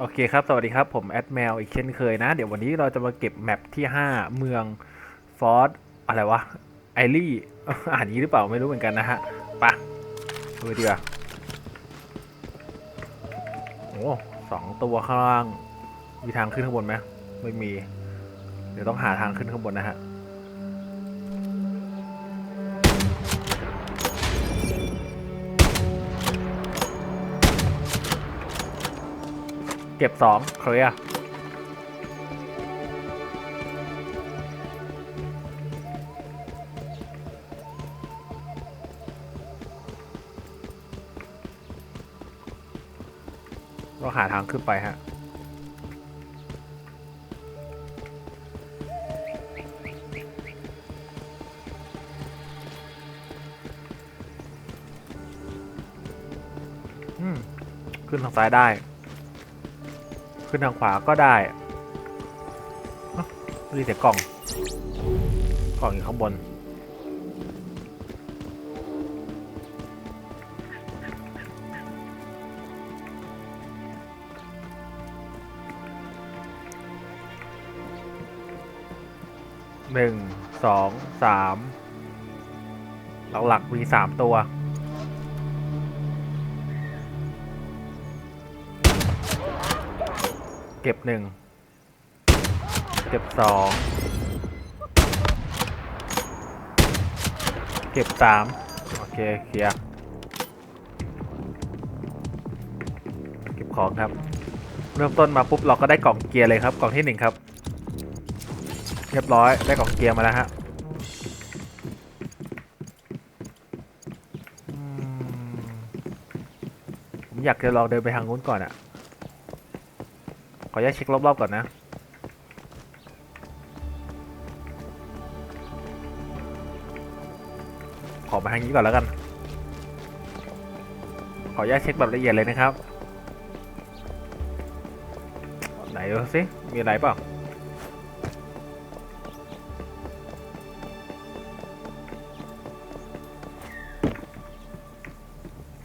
โอเคครับ สวัสดีครับ ผมแอดแมวอีกเช่นเคยนะ เดี๋ยววันนี้เราจะมาเก็บแมปที่ 5 เมืองฟอร์ดอะไรวะ ไอรี่ อ่านนี้หรือเปล่าไม่รู้เหมือนกันนะฮะไปะดูดีกว่าโอ้สองตัวข้างล่าง มีทางขึ้นข้างบนไหมไม่มี เดี๋ยวต้องหาทางขึ้นข้างบนนะฮะ เก็บสองเคลียร์เราหาทางขึ้นไปฮะขึ้นทางซ้ายได้ ขึ้นทางขวาก็ได้เอ้ามีแต่กล่อง กล่องอยู่ข้างบน หนึ่ง สอง สาม หลักๆมีสามตัว เก็บหนึ่ง เก็บสอง เก็บสามโอเคเคลียร์เก็บของครับ เริ่มต้นมาปุ๊บเราก็ได้กล่องเกียร์เลยครับ กล่องที่หนึ่งครับ เรียบร้อยได้กล่องเกียร์มาแล้วฮะอืมผมอยากจะลองเดินไปทางนู้นก่อนอะ ออนุญาตเช็ครอบๆก่อนนะ ขอมาทางนี้ก่อนแล้วกัน ขออนุญาตเช็คแบบละเอียดเลยนะครับ ไหนดูสิมีอะไรเปล่า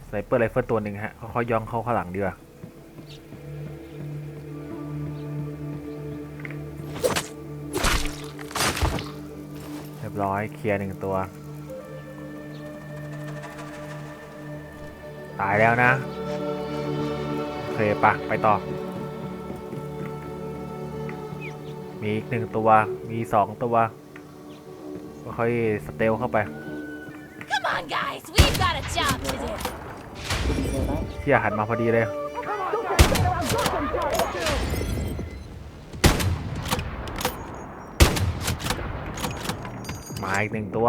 ไซเปอร์ไรเฟิลตัวหนึ่งฮะค่อยๆย่องเข้าข้างหลังดีกว่า ยบร้อยเคลียร์หนึ่งตัว ตายแล้วนะ โอเคปะไปต่อ มีอีกหนึ่งตัว มีสองตัวค่อยๆสเตลเข้าไป Come on, guys, we've got a job to do. ที่หันมาพอดีเลย มาอีกหนึ่งตัว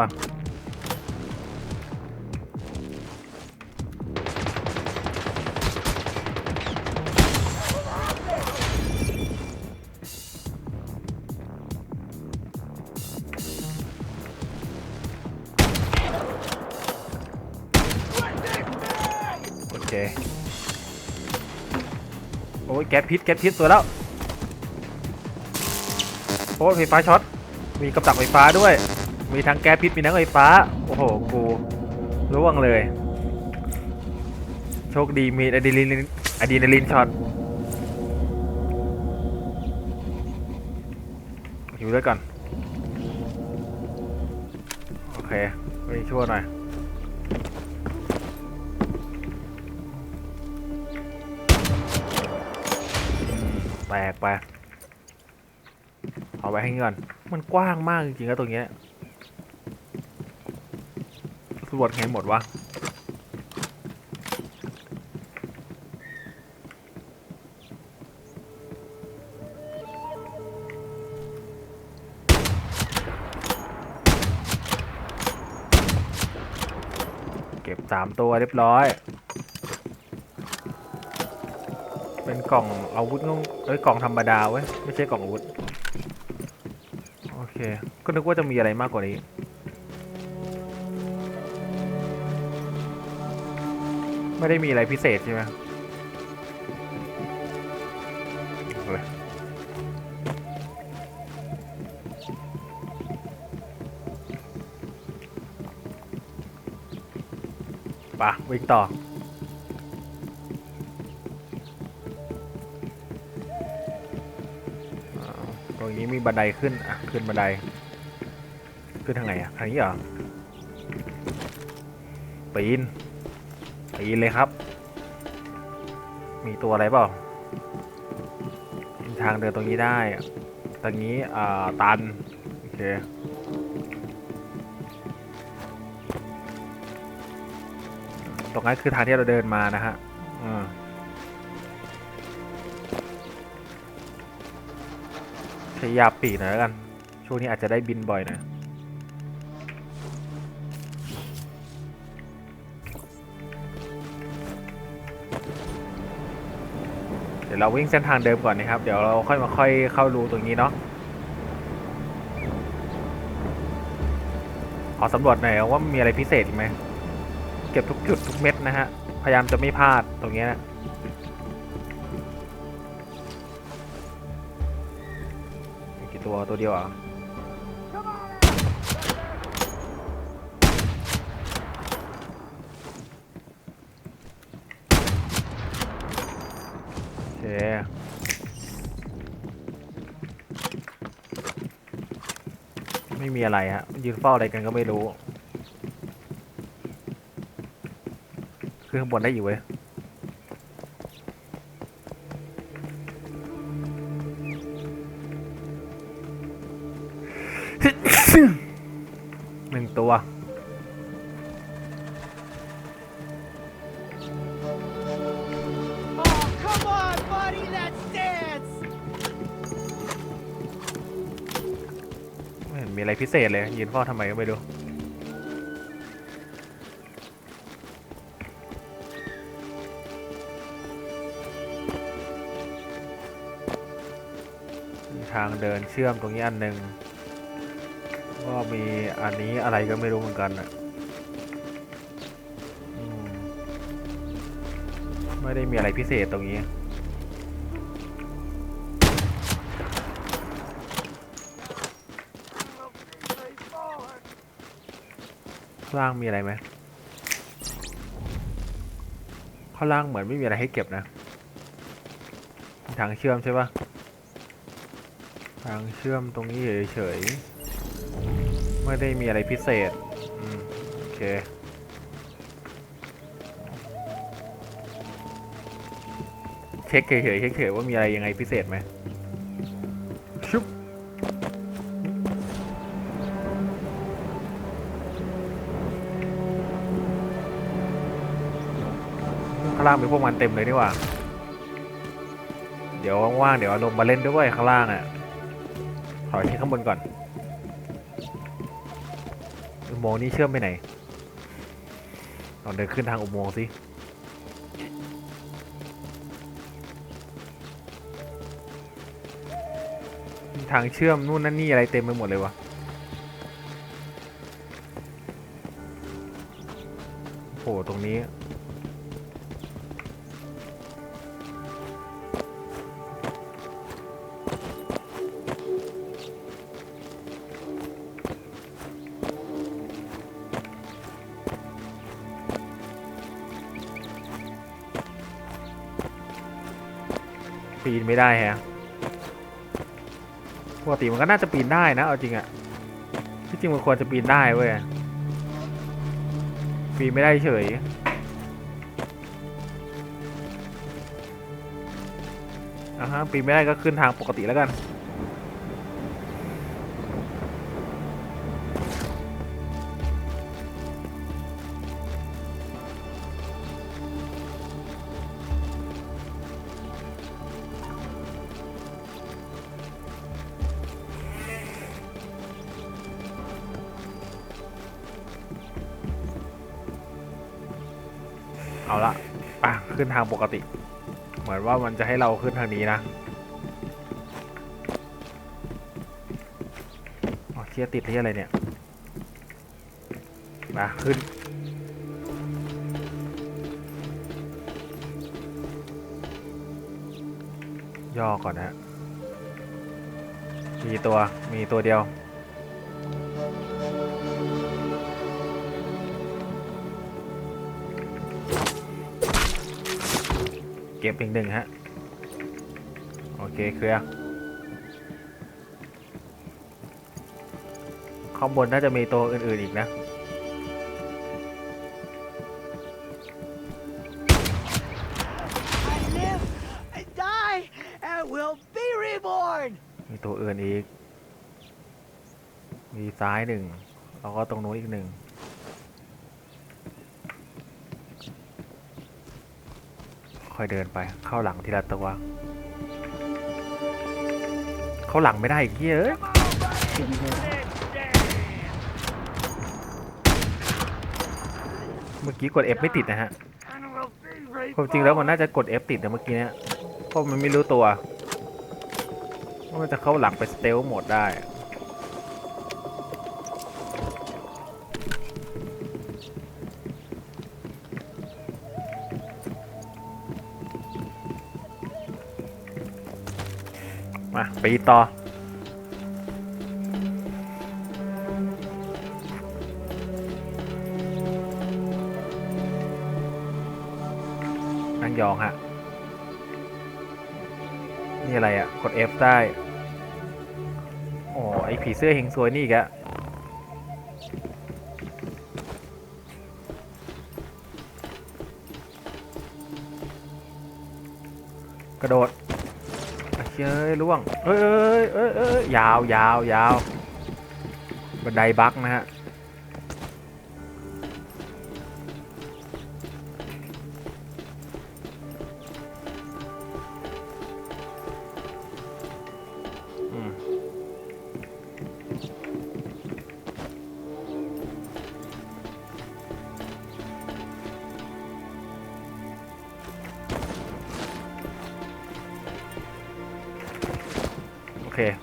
โอเค โอ้ยแก๊สพิษแก๊สพิษตัวแล้วโอ้ยไฟฟ้าช็อตมีกับดักไฟฟ้าด้วย มีทั้งแก๊สพิษมีทั้งไฟฟ้า โอ้โห กูร่วงเลย โชคดีมีอะดรีนาลินอะดรีนาลินช็อตอยู่ด้วยก่อน โอเคไปช่วยหน่อยแตกไป เอาไว้ให้ก่อนมันกว้างมากจริงๆแล้วตรงเนี้ย รวจไงหมดวะเก็บสามตัวเรียบร้อย เป็นกล่องอาวุธงงเอ้ยกล่องธรรมดาเว้ย ไม่ใช่กล่องอาวุธ โอเค ก็นึกว่าจะมีอะไรมากกว่านี้ ไม่ได้มีอะไรพิเศษใช่ไหมไปะวิ่งต่อ ตรงนี้มีบันไดขึ้น อะ ขึ้นบันได ขึ้นทางไหนอะ ทางนี้เหรอปีน ปีนเลยครับ มีตัวอะไรเปล่าทางเดินตรงนี้ได้ตรงนี้อ่าตัน โอเคตรงนั้นคือทางที่เราเดินมานะฮะอืมใช้ยาปีกหน่อยแล้วกัน ช่วงนี้อาจจะได้บินบ่อยหนะเดี๋ยวเราวิ่งเส้นทางเดิมก่อนนะครับ เดี๋ยวเราค่อยมาค่อยเข้ารูตรงนี้เนาะขอสำรวจหน่อยว่ามีอะไรพิเศษไหมเก็บทุกจุดทุกเม็ดนะฮะ พยายามจะไม่พลาดตรงเนี้ยนะกี่ตัวตัวเดียวอะ ไม่มีอะไรฮะ ยืนเฝ้าอะไรกันก็ไม่รู้ คือข้างบนได้อยู่เว้ย อะไรพิเศษเลยยืนเฝ้าทำไมก็ไม่รู้ทางเดินเชื่อมตรงนี้อันหนึ่งก็มีอันนี้อะไรก็ไม่รู้เหมือนกันอะไม่ได้มีอะไรพิเศษตรงนี้ ล่างมีอะไรไหมข้างล่างเหมือนไม่มีอะไรให้เก็บนะ ทางเชื่อมใช่ปะทางเชื่อมตรงนี้เฉยๆ ไม่ได้มีอะไรพิเศษอโอเค เช็คเฉยๆเช็คเฉยๆว่ามีอะไรยังไงพิเศษไหมางล่างมีพวกมันเต็มเลยนี่หว่า เดี๋ยวว่างๆเดี๋ยวอาลงมาเล่นด้วยข้างล่างอะขอยที่ข้างบนก่อนอุโมงค์นี้เชื่อมไปไหนลองเดินขึ้นทางอุโมงค์สิทางเชื่อมนู่นนั่นนี่อะไรเต็มไปหมดเลยวะโอ้โหตรงนี้ นไม่ได้แฮะปกติมันก็น่าจะปีนได้นะเอาจริงอะที่จริงมันควรจะปีนได้เว้ยปีนไม่ได้เฉยอะฮะปีนไม่ได้ก็ขึ้นทางปกติแล้วกัน ขึ้นทางปกติ เหมือนว่ามันจะให้เราขึ้นทางนี้นะอ๋อเชียติดที่อะไรเนี่ยมาขึ้น ย่อก่อนนะมีตัวมีตัวเดียว ก็บอีกหนึ่งฮะ โอเคเคลียร์ข้างบนน่าจะมีตัวอื่น ๆ อีกนะมีตัวอื่นอีก มีซ้ายหนึ่ง แล้วก็ตรงนู้นอีกหนึ่ง ค่อยเดินไป เข้าหลังทีละตัว เข้าหลังไม่ได้อีกเยเอ้ยเมื่อกี้กด F ไม่ติดนะฮะความจริงแล้วมันน่าจะกด F ติดนะเมื่อกี้เนี้ยเพราะมันไม่รู้ตัวว่ามันจะเข้าหลังไปสเตลโหมดได้ ปีต่อ นั่งยองฮะ นี่อะไรอะ่ะ กด F ได้ โอ้ไอผีเสื้อเฮงซวยนี่อีกอะ ล่วงเอ้ยเอ้ยเอ้ยเอ้ยยาวยาวยาวบันไดบักนะฮะ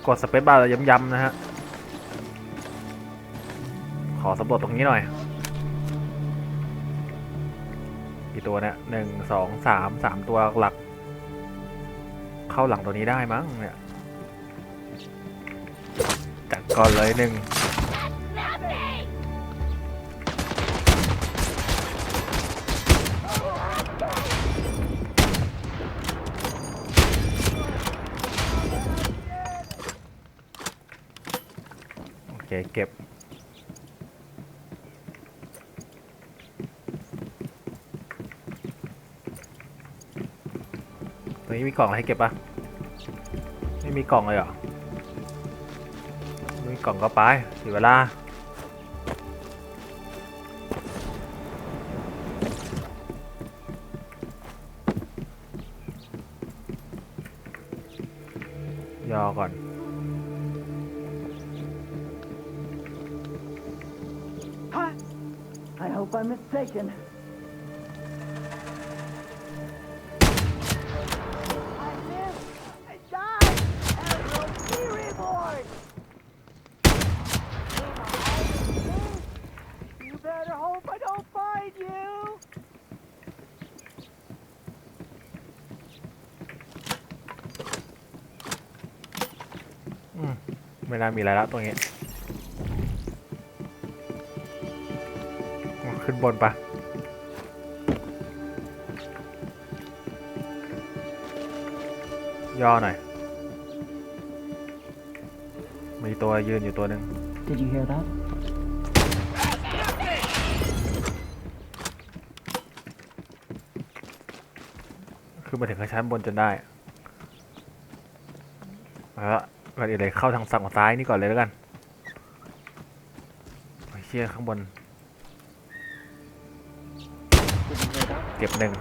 กดสเปซบาร์ย้ำๆนะฮะ ขอสำรวจตรงนี้หน่อย กี่ตัวเนี่ยหนึ่งสองสามสามตัวหลัก เข้าหลังตัวนี้ได้มั้งเนี่ย จัดก่อนเลยหนึ่ง เคเก็บ ตรงนี้มีกล่องอะไรให้เก็บปะไม่มีกล่องเลยเหรอไม่มีกล่องก็ไปเสียเวลา ไม่น่ามีอะไรแล้วตรงนี้ ขึ้นบนปะย่อหน่อย มีตัวยืนอยู่ตัวหนึ่ง Did you hear that? ขึ้นมาถึงข้างชั้นบนจนได้แล้ว ก่อนอื่นเลยเข้าทางฝั่งซ้ายนี่ก่อนเลยแล้วกันโอ้ยเชี่ยข้างบน เก็บหนึ่ง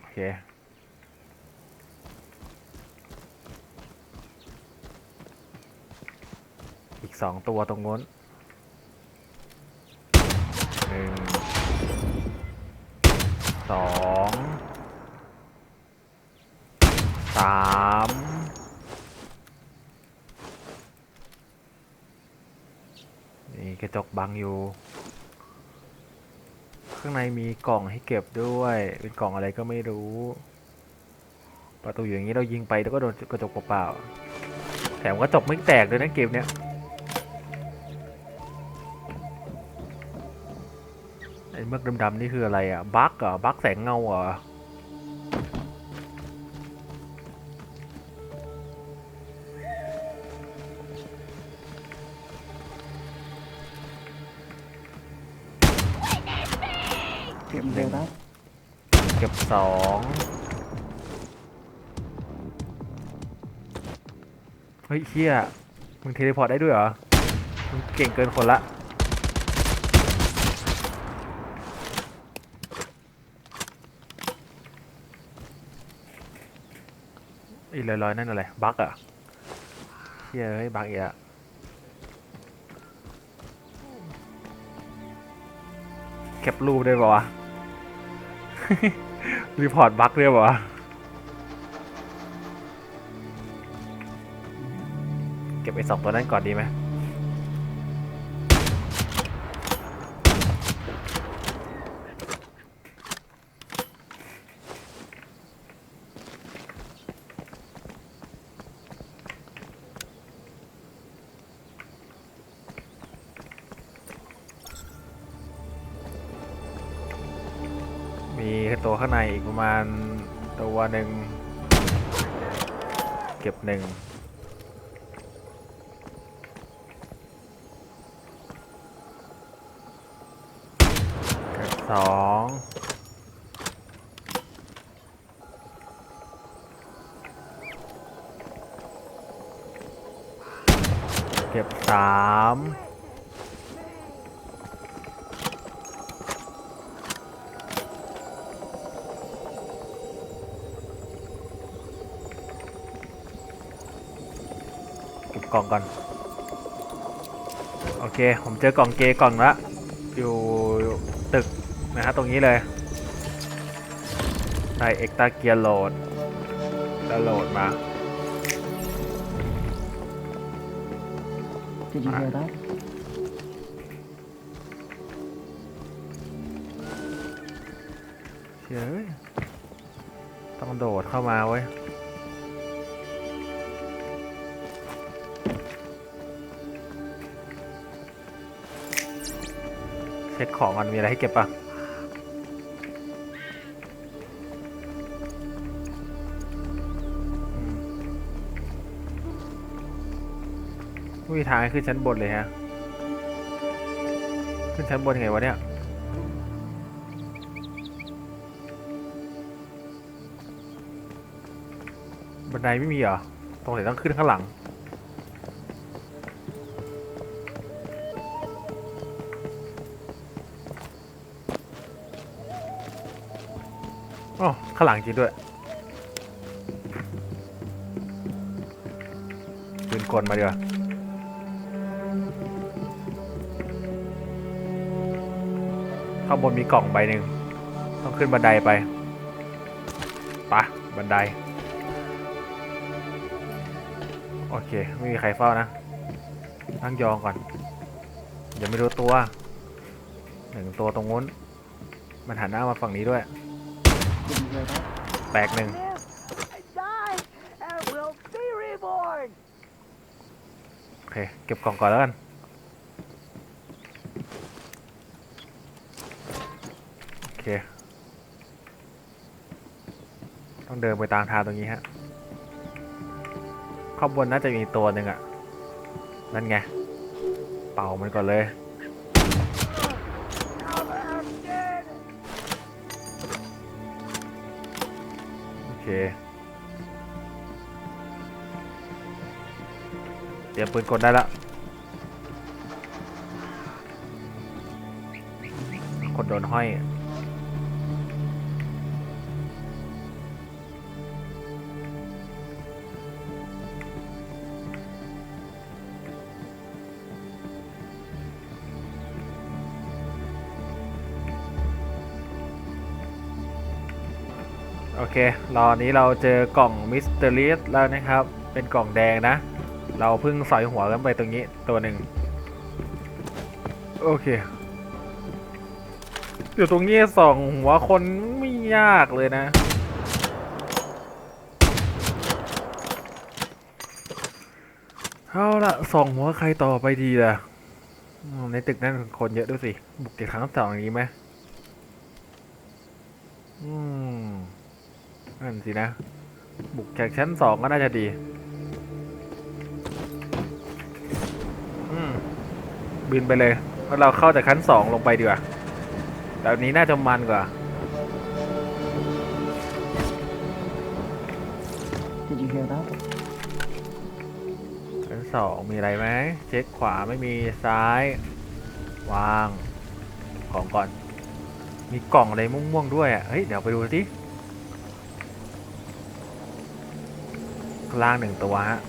โอเคอีกสองตัวตรงนู้นหนึ่งสองสามนี่ กระจกบังอยู่ ข้างในมีกล่องให้เก็บด้วย เป็นกล่องอะไรก็ไม่รู้ ประตูอยู่อย่างนี้เรายิงไปแล้วก็โดนกระจกเปล่าๆแถมกระจกไม่แตกด้วยนะเกมเนี้ยไอ้เมือกดำๆนี่คืออะไรอะบั๊กเหรอบั๊กแสงเงาเหรอ สองเฮ้ยเชี่ยมึงเทเลพอร์ตได้ด้วยเหรอ มึงเก่งเกินคนละ อีลอยๆ นั่นอะไร บั๊กอะเชี่ยเฮ้ยบั๊กอีกอะเก็บรูปได้ป่าวะ รีพอร์ตบั๊กได้ป่าวะเก็บไอ้สองตัวนั้นก่อนดีไหม ข้างในอีกประมาณตัวหนึ่งเก็บหนึ่งเก็บสองเก็บสาม ก็บกล่องก่อน โอเค ผมเจอกล่องเกกล่องละ อยู่ตึกนะฮะตรงนี้เลยได้เอ็กตาเกียร์โหลดแล้วโหลดมา Did you hear that? เชื่อต้องโดดเข้ามาเว้ย ช็คของก่อนมีอะไรให้เก็บปะอืมไม่มีทางให้ขึ้นชั้นบนเลยฮะ ขึ้นชั้นบนยังไงวะเนี่ยบันไดไม่มีเหรอตรงไหนต้องขึ้นข้างหลัง ข้างหลังจริงด้วยปืนกลมาดีกว่าข้างบนมีกล่องใบหนึ่งต้องขึ้นบันไดไปปะบันได โอเค ไม่มีใครเฝ้านะนั่งยองก่อนอย่าไม่รู้ตัวหนึ่งตัวตรงนู้น มันหันหน้ามาฝั่งนี้ด้วย แตกหนึ่ง die, and will be reborn. โอเค เก็บกล่องก่อนแล้วกัน โอเค ต้องเดินไปตามทางตรงนี้ฮะ ข้างบนน่าจะมีตัวหนึ่งอะนั่นไง เป่ามันก่อนเลย เคเตรียมปืนกดได้ละคนโดนห้อย เครอนี้เราเจอกล่องมิสเตอรีสแล้วนะครับ เป็นกล่องแดงนะ เราเพิ่งสอยหัวกันไปตรงนี้ตัวหนึ่งโอเคเดี๋ยวตรงนี้สองหัวคนไม่ยากเลยนะ เอาละสองหัวใครต่อไปดีล่ะ ในตึกนั้นคนเยอะด้วยสิ บุกเก็บครั้งสองอย่างนี้ไหมอืม นั่นสินะ บุกจากชั้นสองก็น่าจะดี อืม บินไปเลยแล้วเราเข้าจากชั้นสองลงไปดีกว่าแบบนี้น่าจะมันกว่าชั้นสองมีอะไรไหมเช็คขวาไม่มีซ้าย วาง ของก่อน มีกล่องอะไรม่วงๆด้วยอะเฮ้ยเดี๋ยวไปดูสิ ล่างหนึ่งตัวฮะ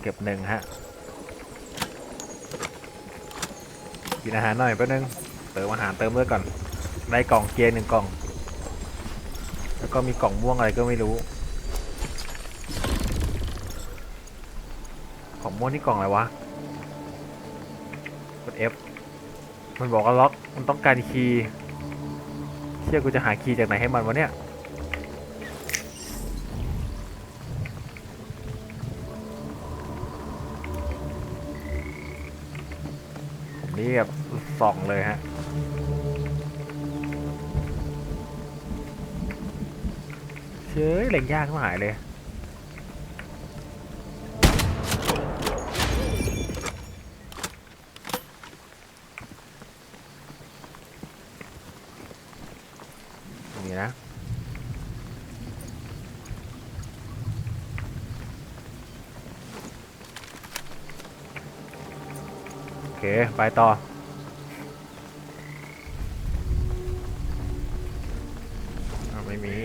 เก็บหนึ่งฮะกินอาหารหน่อยแป๊บนึงเติมอาหารเติมเลือดก่อนได้กล่องเกียร์หนึ่งกล่อง แล้วก็มีกล่องม่วงอะไรก็ไม่รู้ของม่วงนี่กล่องอะไรวะกด F มันบอกว่าล็อกมันต้องการคีย์ เชื่อกูจะหาคีย์จากไหนให้มันวะเนี่ยผมนี่แบบส่องเลยฮะเชื่อเล็งยากมากหายเลย เค ไปต่อ ไม่มี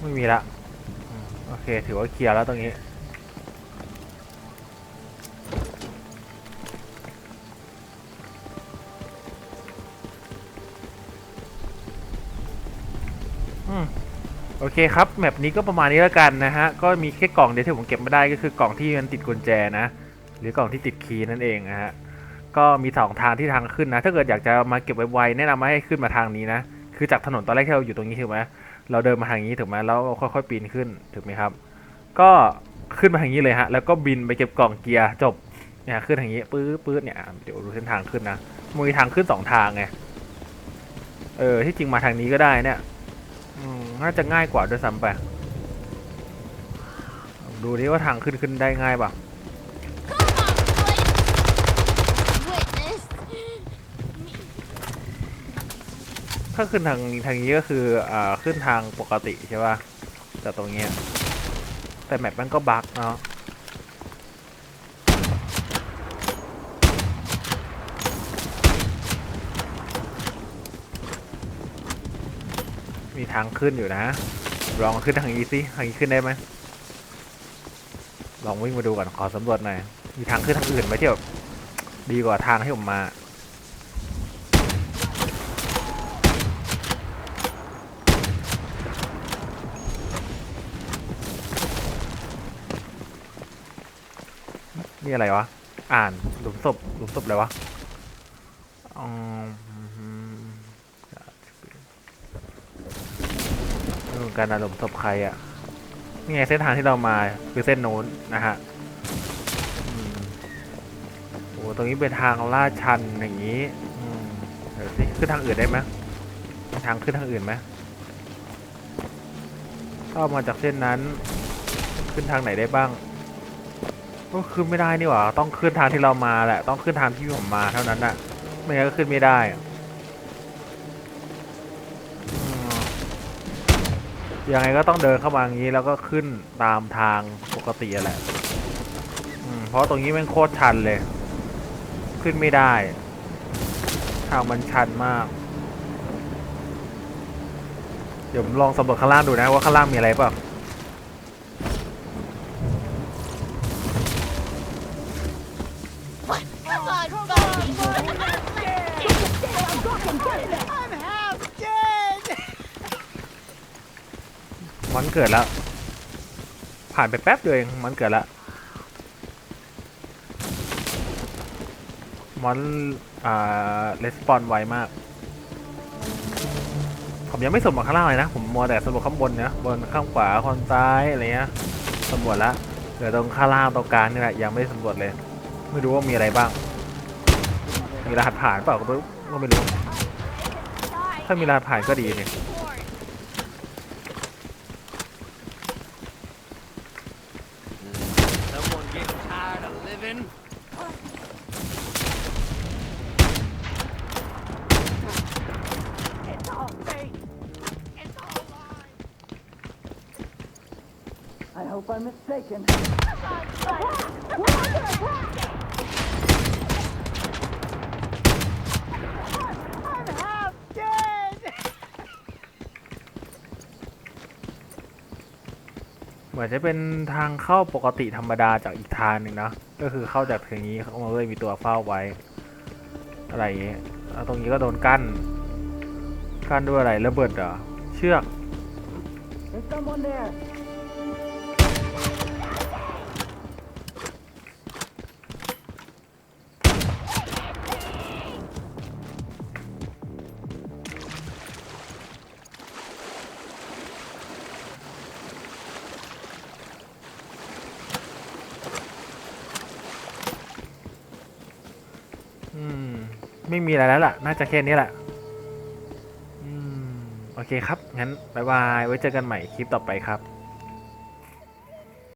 ไม่มีละ โอเค ถือว่าเคลียร์แล้วตรงนี้ โอเคครับแมปนี้ก็ประมาณนี้แล้วกันนะฮะ ก็มีแค่กล่องเดียวที่ผมเก็บไม่ได้ก็คือกล่องที่มันติดกุญแจนะ หรือกล่องที่ติดคีย์นั่นเองนะฮะ ก็มีสองทางที่ทางขึ้นนะ ถ้าเกิดอยากจะมาเก็บไวๆแนะนำให้ขึ้นมาทางนี้นะ คือจากถนนตอนแรกที่เราอยู่ตรงนี้ถูกไหมเราเดินมาทางนี้ถูกไหมแล้วค่อยๆปีนขึ้นถูกไหมครับ ก็ขึ้นมาทางนี้เลยฮะ แล้วก็บินไปเก็บกล่องเกียร์จบ เนี่ยขึ้นทางนี้ปื๊ดปื๊ดเนี่ย เดี๋ยวดูเส้นทางขึ้นนะมีทางขึ้นสองทางไง เออที่จริงมาทางนี้ก็ได้เนี่ย น่าจะง่ายกว่าด้วยซ้ำไป ดูดิว่าทางขึ้นขึ้นได้ง่ายป่ะ Witness. ถ้าขึ้นทางทางนี้ก็คืออ่าขึ้นทางปกติใช่ป่ะแต่ตรงเนี้ยแต่แมปมันก็บั๊กเนาะ มีทางขึ้นอยู่นะ ลองขึ้นทางนี้สิทางนี้ขึ้นได้ไหมลองวิ่งมาดูก่อนขอสำรวจหน่อย มีทางขึ้นทางอื่นไหมที่แบบดีกว่าทางที่ผมมานี่อะไรวะ อ่านหลุมศพหลุมศพอะไรวะ อืมไม่รู้เหมือนกันนะหลุมศพใครอะ่ะนี่ไงเส้นทางที่เรามาคือเส้นโน้นนะฮะอืมโอ้ตรงนี้เป็นทางลาดชันอย่างนี้เดี๋ยวสิขึ้นทางอื่นได้ไหมทางขึ้นทางอื่นไหมถ้ามาจากเส้นนั้น ขึ้นทางไหนได้บ้าง ก็ขึ้นไม่ได้นี่หว่า ต้องขึ้นทางที่เรามาแหละ ต้องขึ้นทางที่ผมมาเท่านั้นน่ะ ไม่งั้นก็ขึ้นไม่ได้ ยังไงก็ต้องเดินเข้ามาอย่างนี้แล้วก็ขึ้นตามทางปกติแหละเพราะตรงนี้มันโคตรชันเลย ขึ้นไม่ได้ ทางมันชันมาก เดี๋ยวผมลองสำรวจข้างล่างดูนะว่าข้างล่างมีอะไรเปล่า Come on, Bucky. I'm half dead! มัน เกิดแล้ว ผ่านไปแป๊บเดียวเองมันเกิดแล้วมอนอ่าレスปอนไวมาก ผมยังไม่สำรวจข้างล่างเลยนะ ผมมัวแต่สำรวจข้างบนนะบนข้างขวาข้างซ้ายอะไรเงี้ยสำรวจแล้วเหลือตรงข้างล่างตรงกลางนี่แหละยังไม่สำรวจเลย ไม่รู้ว่ามีอะไรบ้าง มีรหัสผ่านเปล่าก็รู้ก็ไม่รู้ถ้ามีรหัสผ่านก็ดีเนี่ย มือนจะเป็นทางเข้าปกติธรรมดาจากอีกทางหนึ่งนะ ก็คือเข้าจากทางนี้เขามาเลยมีตัวเฝ้าไว้ อะไรอย่างเงี้ยแล้วตรงนี้ก็โดนกั้น กั้นด้วยอะไรระเบิดเหรอ เชือก มีอะไรแล้วล่ะ น่าจะแค่นี้แหละอืมโอเคครับ งั้นบายบาย ไว้เจอกันใหม่คลิปต่อไปครับ